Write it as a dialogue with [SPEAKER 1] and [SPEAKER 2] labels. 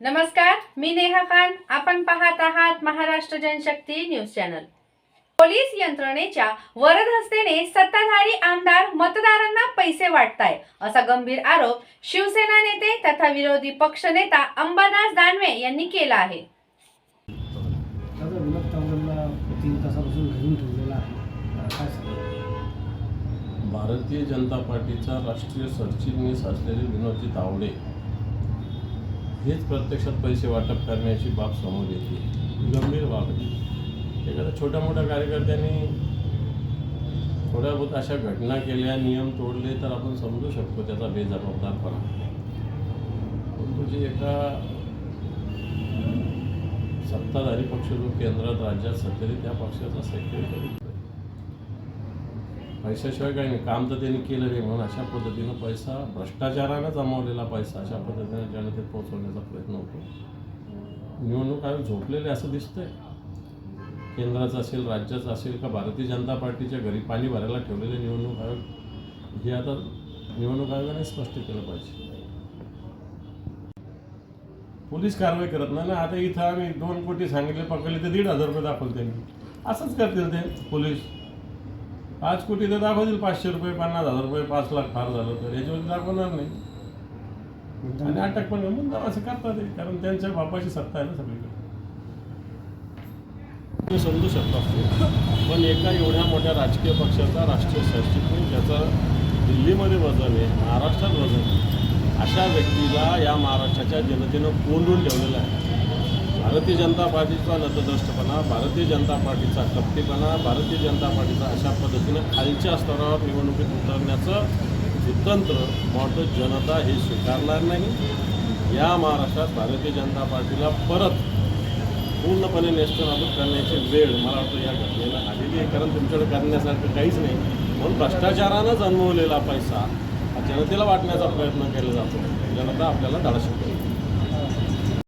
[SPEAKER 1] नमस्कार मी नेहा खान. आपण पाहत आहात Maharashtra Janshakti news channel. Police यंत्रणेच्या वरदहस्तेने सत्ताधारी आमदार मतदारांना पैसे वाटताय असा गंभीर आरोप शिवसेना नेते तथा विरोधी पक्षनेता अंबादास दानवे यांनी केला आहे.
[SPEAKER 2] भारतीय जनता पार्टीचा राष्ट्रीय सरचिटणीस असलेले विनोदजी तावडे हेच प्रत्यक्षात पैसे वाटप करण्याची बाब समोर येते. गंभीर बाब आहे. एखाद्या छोट्या मोठ्या कार्यकर्त्यांनी थोड्या बहुत अशा घटना केल्या नियम तोडले तर आपण समजू शकतो त्याचा बेजबाबदारपणा परंतु जे एका सत्ताधारी पक्ष जो केंद्रात राज्यात सत्तेत त्या पक्षाचा सेक्रेटरी पैशाशिवाय काही नाही. काम तर त्यांनी केलं नाही म्हणून अशा पद्धतीनं पैसा भ्रष्टाचारानं जमवलेला पैसा अशा पद्धतीनं जनतेत पोहोचवण्याचा प्रयत्न होतो. निवडणूक आयोग झोपलेले असं दिसतंय. केंद्राचं असेल राज्याचं असेल का भारतीय जनता पार्टीच्या घरी पाणी भरायला ठेवलेले निवडणूक आयोग हे आता निवडणूक आयोगाने स्पष्ट केलं पाहिजे. पोलीस कारवाई करत नाही ना. आता इथं आम्ही दोन कोटी सांगितले पकडले तर दीड हजार रुपये दाखवले त्यांनी. असंच करतील ते पोलीस. पाच कोटी तर दाखवतील पाचशे रुपये पन्नास हजार रुपये पाच लाख फार झालं तर. याच्यावरती दाखवणार नाही. आणि अटक पण मुद्दाम असं करतात ते. कारण त्यांच्या बापाची सत्ता आहे ना सगळीकडे. समजू शकतो. पण एका एवढ्या मोठ्या राजकीय पक्षाचा राष्ट्रीय सरचिटणीस ज्याचा दिल्लीमध्ये वजन आहे महाराष्ट्रात वजन आहे अशा व्यक्तीला या महाराष्ट्राच्या जनतेनं कोंडून ठेवलेलं आहे. भारतीय जनता पार्टीचा नतद्रष्टपणा भारतीय जनता पार्टीचा कपटीपणा भारतीय जनता पार्टीचा अशा पद्धतीनं खालच्या स्तरावर निवडणुकीत उतरण्याचं कुतंत्र मोठं जनता हे स्वीकारणार नाही. या महाराष्ट्रात भारतीय जनता पार्टीला परत पूर्णपणे नेस्तनाबूत करण्याची वेळ मला वाटतं या घटनेला आलेली आहे. कारण तुमच्याकडे करण्यासारखं काहीच नाही. म्हणून भ्रष्टाचारानं जन्मवलेला पैसा हा जनतेला वाटण्याचा प्रयत्न केला जातो. जनता आपल्याला धाडा शिकवते.